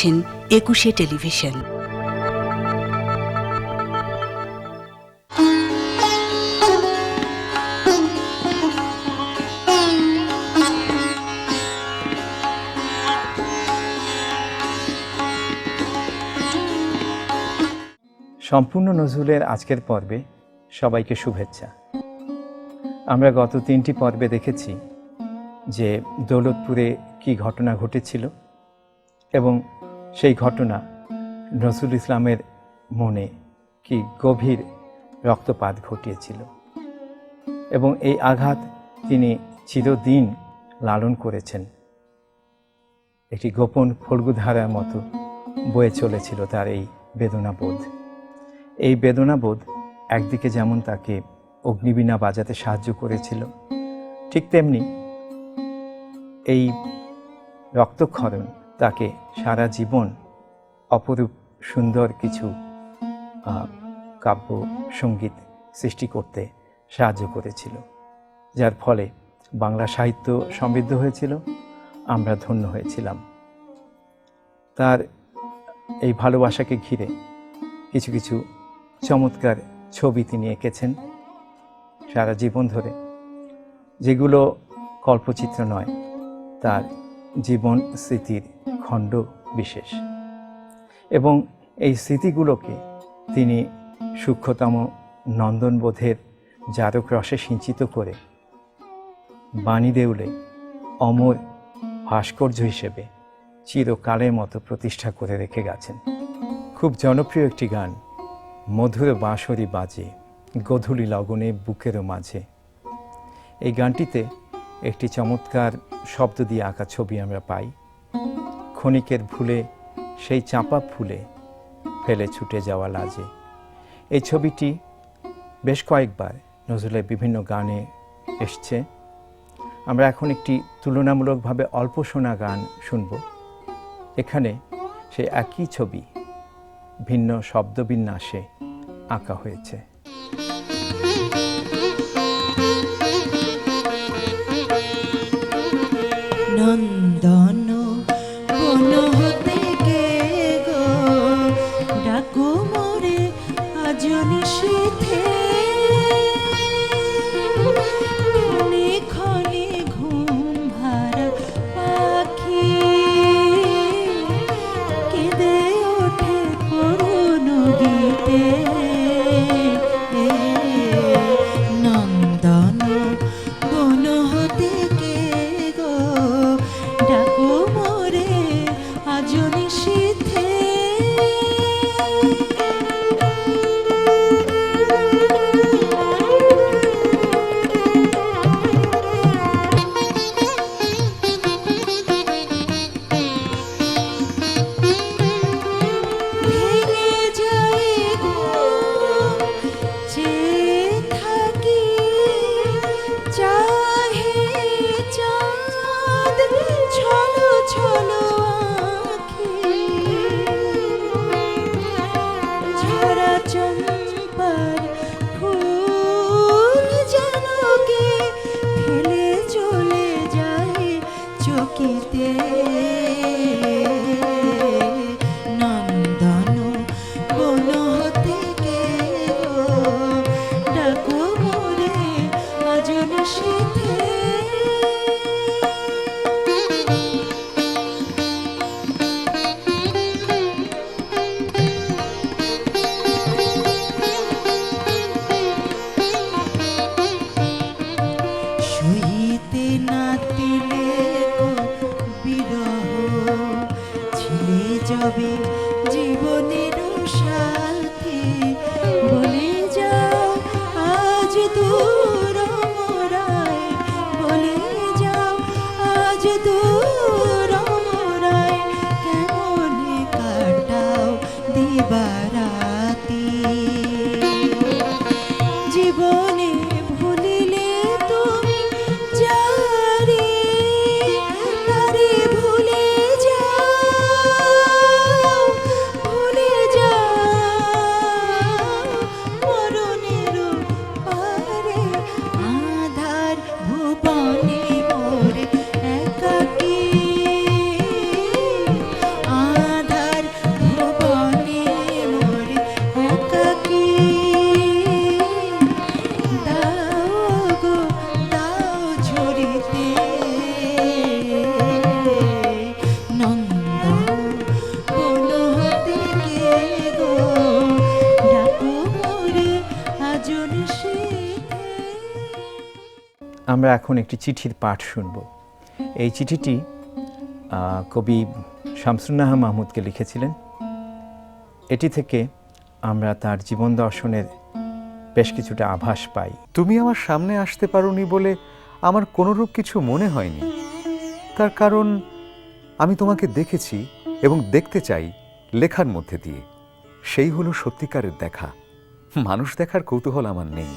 দেখছেন একুশে টেলিভিশন। সম্পূর্ণ নজরুলের আজকের পর্বে সবাইকে শুভেচ্ছা। আমরা গত তিনটি পর্বে দেখেছি যে দৌলতপুরে কি ঘটনা ঘটেছিল এবং সেই ঘটনা নজরুল ইসলামের মনে কি গভীর রক্তপাত ঘটিয়েছিল? এবং এই আঘাত তিনি চিরদিন লালন করেছেন। একটি গোপন ফল্গুধারার মতো বয়ে চলেছিল তার এই বেদনাবোধ। এই বেদনাবোধ একদিকে যেমন তাকে অগ্নিবীণা বাজাতে সাহায্য করেছিল, ঠিক তেমনি এই রক্তক্ষরণ তাকে সারা জীবন অপরূপ সুন্দর কিছু কাব্য সংগীত সৃষ্টি করতে সাহায্য করেছিল, যার ফলে বাংলা সাহিত্য সমৃদ্ধ হয়েছিল, আমরা ধন্য হয়েছিলাম। তার এই ভালোবাসাকে ঘিরে কিছু কিছু চমৎকার ছবি তিনি এঁকেছেন সারা জীবন ধরে, যেগুলো কল্পচিত্র নয়, তার জীবন স্মৃতির খণ্ড বিশেষ। এবং এই স্মৃতিগুলোকে তিনি সূক্ষ্মতম নন্দনবোধের জারক রসে সিঞ্চিত করে বাণী দেউলে অমর ভাস্কর্য হিসেবে চিরকালের মতো প্রতিষ্ঠা করে রেখে গেছেন। খুব জনপ্রিয় একটি গান, মধুর বাঁশরি বাজে, গধূলি লগনে বুকেরও মাঝে। এই গানটিতে একটি চমৎকার শব্দ দিয়ে আঁকা ছবি আমরা পাই। ক্ষণিকের ভুলে, সেই চাঁপা ফুলে ফেলে ছুটে যাওয়া লাজে। এই ছবিটি বেশ কয়েকবার নজরুলের বিভিন্ন গানে এসছে। আমরা এখন একটি তুলনামূলকভাবে অল্প শোনা গান শুনব। এখানে সেই একই ছবি ভিন্ন শব্দবিন্যাসে আঁকা হয়েছে। 爹。দূর আমরা এখন একটি চিঠির পাঠ শুনব। এই চিঠিটি কবি শামসুন্নাহা মাহমুদকে লিখেছিলেন। এটি থেকে আমরা তার জীবন দর্শনের বেশ কিছুটা আভাস পাই। তুমি আমার সামনে আসতে পারোনি বলে আমার কোনোরূপ কিছু মনে হয়নি। তার কারণ, আমি তোমাকে দেখেছি এবং দেখতে চাই লেখার মধ্যে দিয়ে। সেই হলো সত্যিকারের দেখা। মানুষ দেখার কৌতূহল আমার নেই।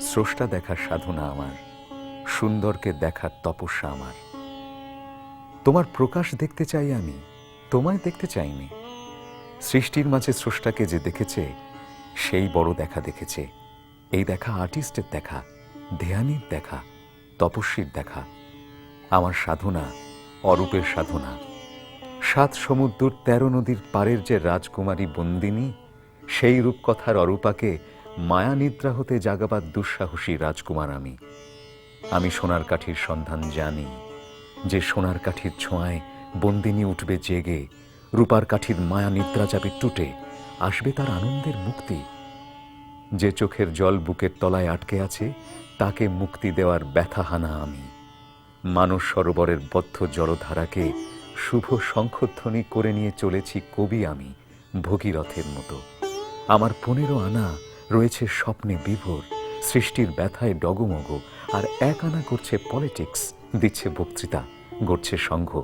স্রষ্টা দেখার সাধনা আমার, সুন্দরকে দেখার তপস্যা আমার। তোমার প্রকাশ দেখতে চাই আমি, তোমায় দেখতে চাইনি। সৃষ্টির মাঝে স্রষ্টাকে যে দেখেছে, সেই বড় দেখা দেখেছে। এই দেখা আর্টিস্টের দেখা, ধ্যানীর দেখা, তপস্বীর দেখা। আমার সাধনা অরূপের সাধনা। সাত সমুদ্র তেরো নদীর পারের যে রাজকুমারী বন্দিনী, সেই রূপকথার অরূপাকে মায়া নিদ্রা হতে জাগাবার দুঃসাহসী রাজকুমার আমি। আমি সোনার কাঠির সন্ধান জানি, যে সোনার কাঠির ছোঁয়ায় বন্দিনী উঠবে জেগে, রূপার কাঠির মায়া নিদ্রা যাবে টুটে, আসবে তার আনন্দের মুক্তি। যে চোখের জল বুকের তলায় আটকে আছে, তাকে মুক্তি দেওয়ার ব্যথা হানা আমি। মানস সরোবরের বদ্ধ জলধারাকে শুভ শঙ্খধ্বনি করে নিয়ে চলেছি কবি আমি, ভগীরথের মতো। আমার পনেরো আনা রয়েছে স্বপ্নে বিভোর, সৃষ্টির ব্যথায় ডগমগ, আর এক আনা করছে পলিটিক্স দিচ্ছে বক্তৃতা, গড়ছে সংঘ।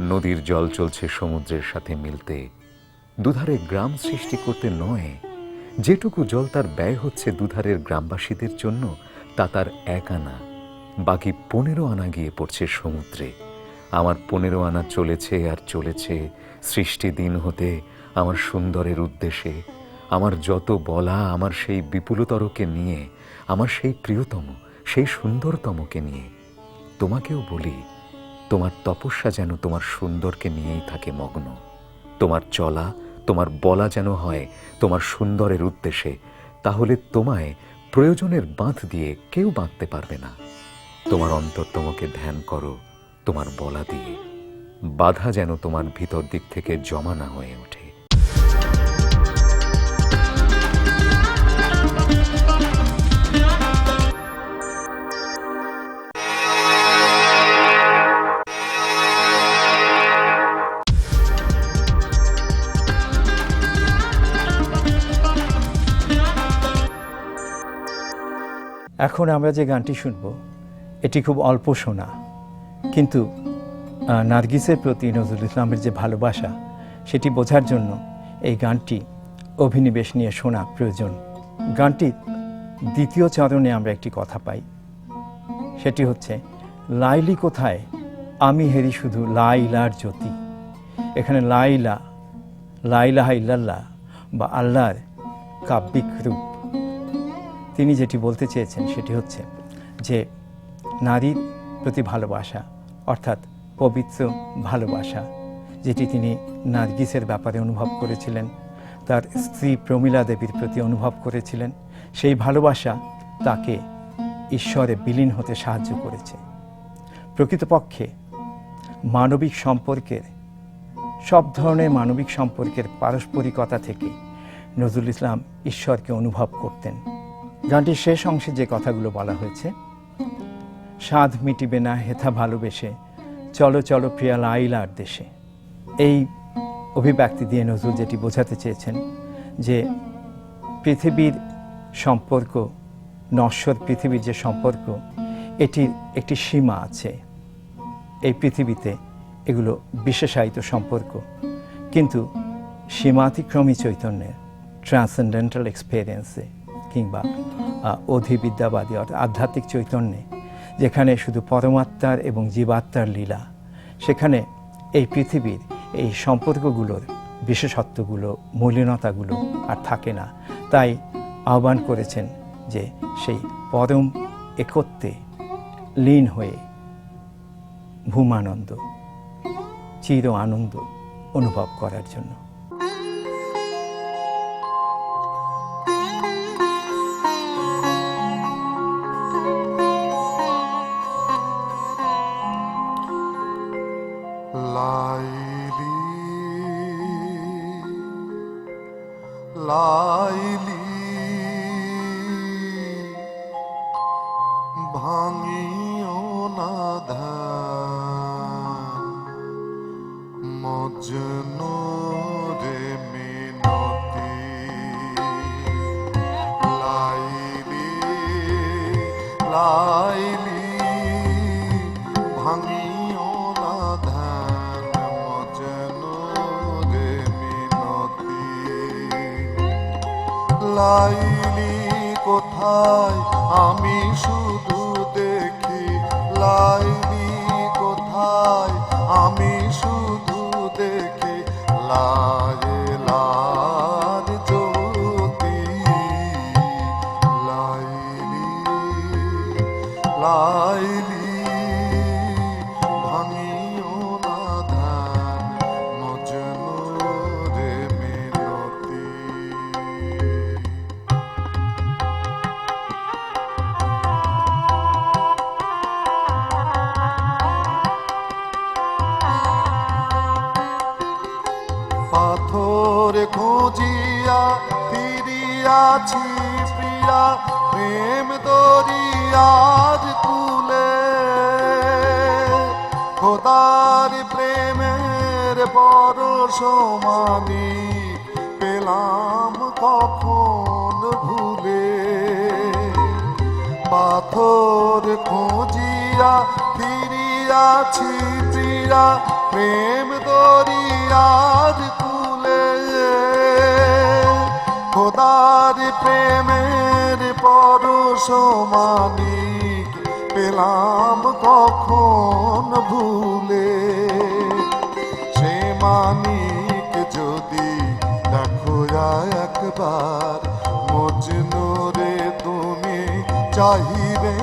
নদীর জল চলছে সমুদ্রের সাথে মিলতে। দুধারে গ্রাম সৃষ্টি করতে নয়। যেটুকু জল তার ব্যয় হচ্ছে দুধারের গ্রামবাসীদের জন্য, তা তার এক আনা বাকি পনেরো আনা গিয়ে পড়ছে সমুদ্রে। আমার পনেরো আনা চলেছে আর চলেছে সৃষ্টি দিন হতে আমার সুন্দরের উদ্দেশ্যে। আমার যত বলা আমার সেই বিপুলতরকে নিয়ে, আমার সেই প্রিয়তম, সেই সুন্দরতমকে নিয়ে। তোমাকেও বলি, তোমার তপস্যা যেন তোমার সুন্দরকে নিয়েই থাকে মগ্ন। তোমার চলা, তোমার বলা যেন হয় তোমার সুন্দরের উদ্দেশ্যে, তাহলে তোমায় প্রয়োজনের বাঁধ দিয়ে কেউ বাঁধতে পারবে না। তোমার অন্তরতমকে ধ্যান করো, তোমার বলা দিয়ে। বাধা যেন তোমার ভিতর দিক থেকে জমা না হয়ে ওঠে। এখন আমরা যে গানটি শুনব, এটি খুব অল্প শোনা। কিন্তু নার্গিসের প্রতি নজরুল ইসলামের যে ভালোবাসা, সেটি বোঝার জন্য এই গানটি অভিনিবেশ নিয়ে শোনা প্রয়োজন। গানটি দ্বিতীয় চরণে আমরা একটি কথা পাই। সেটি হচ্ছে, লাইলি কোথায়? আমি হেরি শুধু লাইলার জ্যোতি। এখানে লাইলা, লাইলাহা ইল্লাল্লাহ বা আল্লাহর কাব্যিক রূপ। তিনি যেটি বলতে চেয়েছেন সেটি হচ্ছে যে নারীর প্রতি ভালোবাসা, অর্থাৎ পবিত্র ভালোবাসা, যেটি তিনি নার্গিসের ব্যাপারে অনুভব করেছিলেন, তার স্ত্রী প্রমীলা দেবীর প্রতি অনুভব করেছিলেন, সেই ভালোবাসা তাকে ঈশ্বরে বিলীন হতে সাহায্য করেছে। প্রকৃতপক্ষে মানবিক সম্পর্কের, সব ধরনের মানবিক সম্পর্কের পারস্পরিকতা থেকে নজরুল ইসলাম ঈশ্বরকে অনুভব করতেন। গানটির শেষ অংশে যে কথাগুলো বলা হয়েছে স্বাদ মিটিবে না হেথা ভালোবেসে, চলো চলো প্রিয়া লাইলার দেশে। এই অভিব্যক্তি দিয়ে নজরুল যেটি বোঝাতে চেয়েছেন যে পৃথিবীর সম্পর্ক, নশ্বর পৃথিবীর যে সম্পর্ক, এটির একটি সীমা আছে। এই পৃথিবীতে এগুলো বিশেষায়িত সম্পর্ক, কিন্তু সীমাতিক্রমী চৈতন্যের, ট্রান্সেন্ডেন্টাল এক্সপেরিয়েন্সে। কিংবা অধিবিদ্যাবাদী অর্থাৎ আধ্যাত্মিক চৈতন্যে, যেখানে শুধু পরমাত্মার এবং জীবাত্মার লীলা, সেখানে এই পৃথিবীর এই সম্পর্কগুলোর বিশেষত্বগুলো, মলিনতাগুলো আর থাকে না। তাই আহ্বান করেছেন যে সেই পরম একত্বে লীন হয়ে ভূমানন্দ, চির আনন্দ অনুভব করার জন্য। লাইলি ভাঙিও না ধ্যান মজনু রে মিনতি লাইলি কোথায়? প্রিয়া প্রেম দরিয়ার কুলে। খোদার প্রেমের পরশমানিক পেলাম কখন ভুলে। সে মানিক যদি দেখো একবার মজনু রে তুমি চাহিবে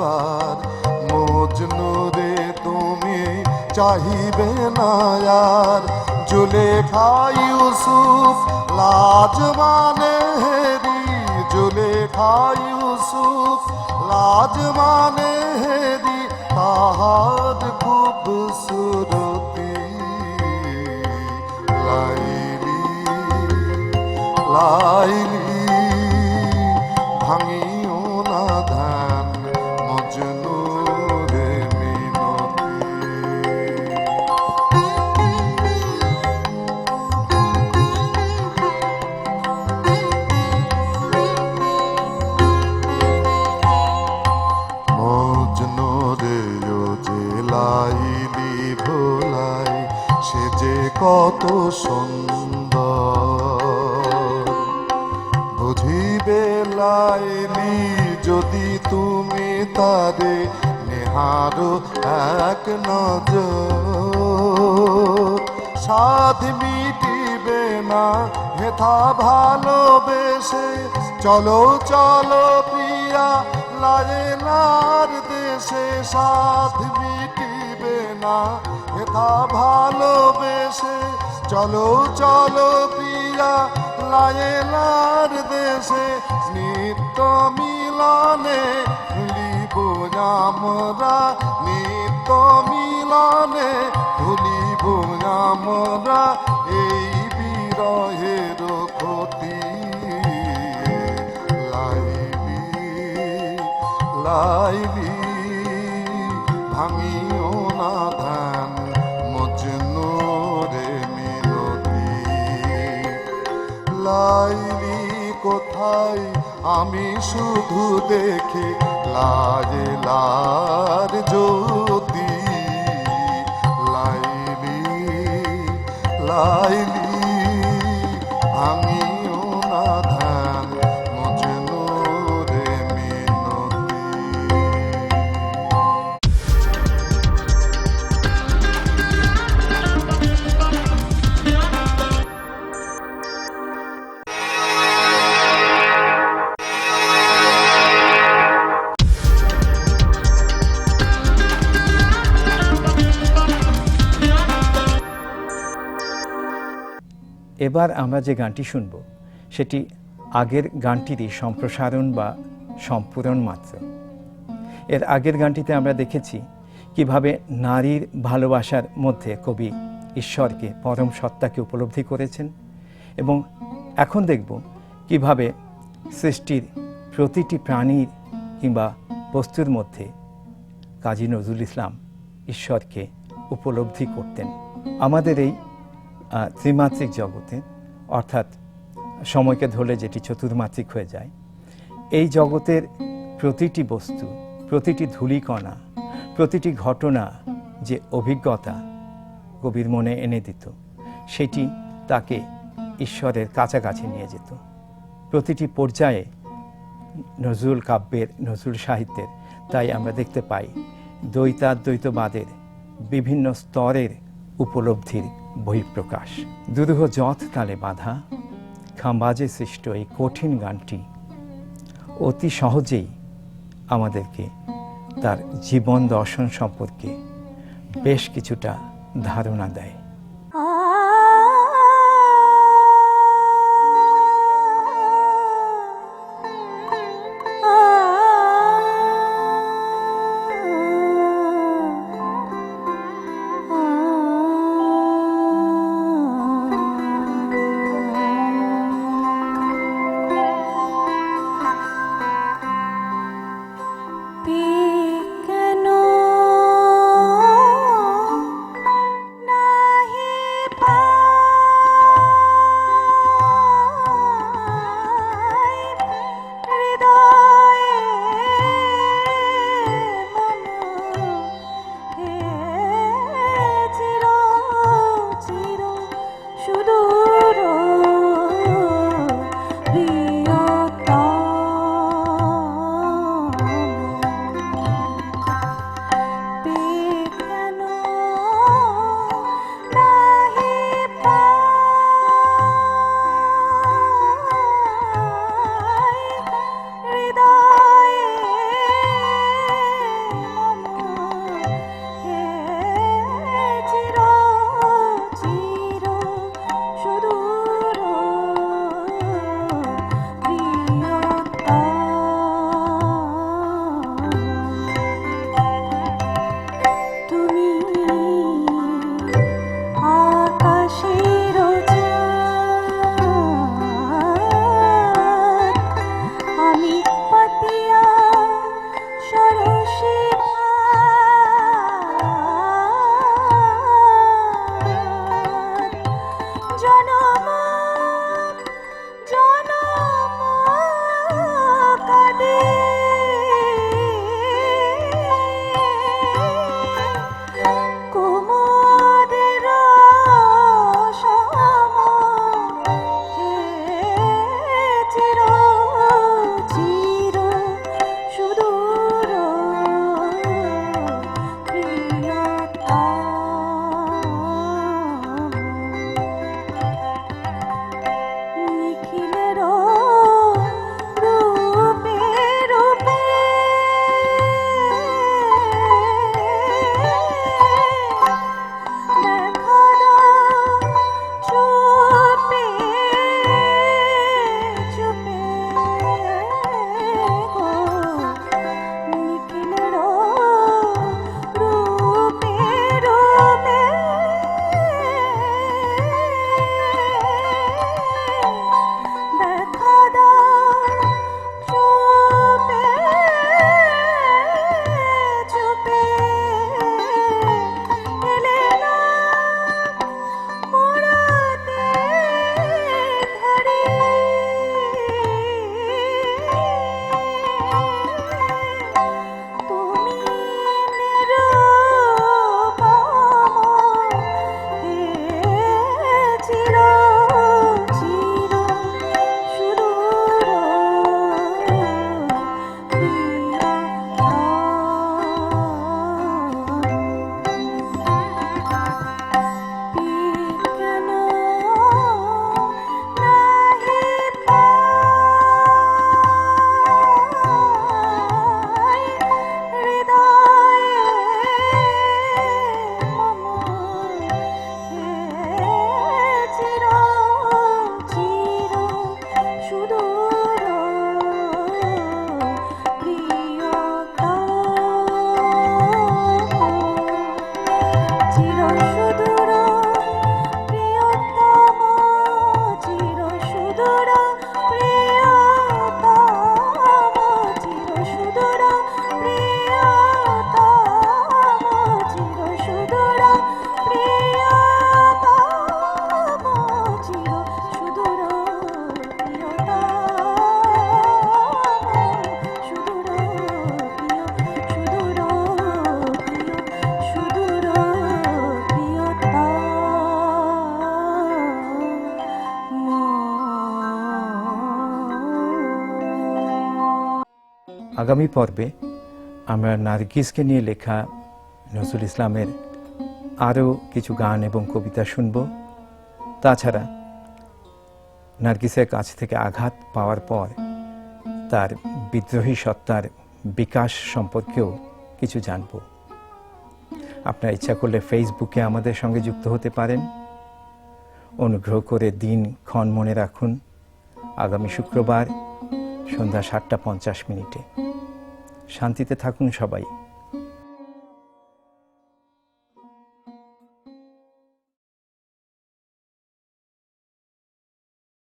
একবার মজনু রে তুমি চাহিবে না আর। জুলেখা ইউসুফ, লাজ মানে হেরি। জুলেখা ইউসুফ, লাজ মানে হেরি। তাহার খুবসুরতি লাইলি লাইলি কত সুন্দর। বুঝিবে লাইলি, যদি তুমি তারে নেহারো এক নজর। সাধ মিটিবে না, হেথা ভালোবেসে। চলো চলো প্রিয়া, লাইলার দেশে। সাধ মিটিবে না হেথা ভালোবেসে। চলো চলো প্রিয়া লাইলার দেশে। নিত্য মিলনে ভুলিব আমরা। নিত্য মিলনে ভুলিব আমরা। এই বিরহের ক্ষতি লাইবি লাইলি। আমি শুধু দেখি লার জ্যোতি। লাইলি লাইলি এবার আমরা যে গানটি শুনব, সেটি আগের গানটিরই সম্প্রসারণ বা সম্পূরণ মাত্র। এর আগের গানটিতে আমরা দেখেছি কীভাবে নারীর ভালোবাসার মধ্যে কবি ঈশ্বরকে পরম সত্তাকে উপলব্ধি করেছেন এবং এখন দেখব কীভাবে সৃষ্টির প্রতিটি প্রাণীর কিংবা বস্তুর মধ্যে কাজী নজরুল ইসলাম ঈশ্বরকে উপলব্ধি করতেন। আমাদের এই ত্রিমাত্রিক জগতে, অর্থাৎ সময়কে ধরলে যেটি চতুর্মাত্রিক হয়ে যায়, এই জগতের প্রতিটি বস্তু, প্রতিটি ধূলিকণা, প্রতিটি ঘটনা যে অভিজ্ঞতা কবির মনে এনে দিত, সেটি তাকে ঈশ্বরের কাছাকাছি নিয়ে যেত। প্রতিটি পর্যায়ে নজরুল কাব্যের, নজরুল সাহিত্যের, তাই আমরা দেখতে পাই দ্বৈতাদ্বৈতবাদের বিভিন্ন স্তরের উপলব্ধির বহিঃপ্রকাশ। দুদুহ যথ তালে বাঁধা, খাম্বাজে সৃষ্ট এই কঠিন গানটি অতি সহজেই আমাদেরকে তার জীবন দর্শন সম্পর্কে বেশ কিছুটা ধারণা দেয়। আগামী পর্বে আমরা নার্গিসকে নিয়ে লেখা নজরুল ইসলামের আরও কিছু গান এবং কবিতা শুনব। তাছাড়া নার্গিসের কাছ থেকে আঘাত পাওয়ার পর তার বিদ্রোহী সত্তার বিকাশ সম্পর্কেও কিছু জানব। আপনার ইচ্ছা করলে ফেসবুকে আমাদের সঙ্গে যুক্ত হতে পারেন। অনুগ্রহ করে দিন ক্ষণ মনে রাখুন। আগামী শুক্রবার সন্ধ্যা সাতটা পঞ্চাশ মিনিটে। শান্তিতে থাকুন সবাই।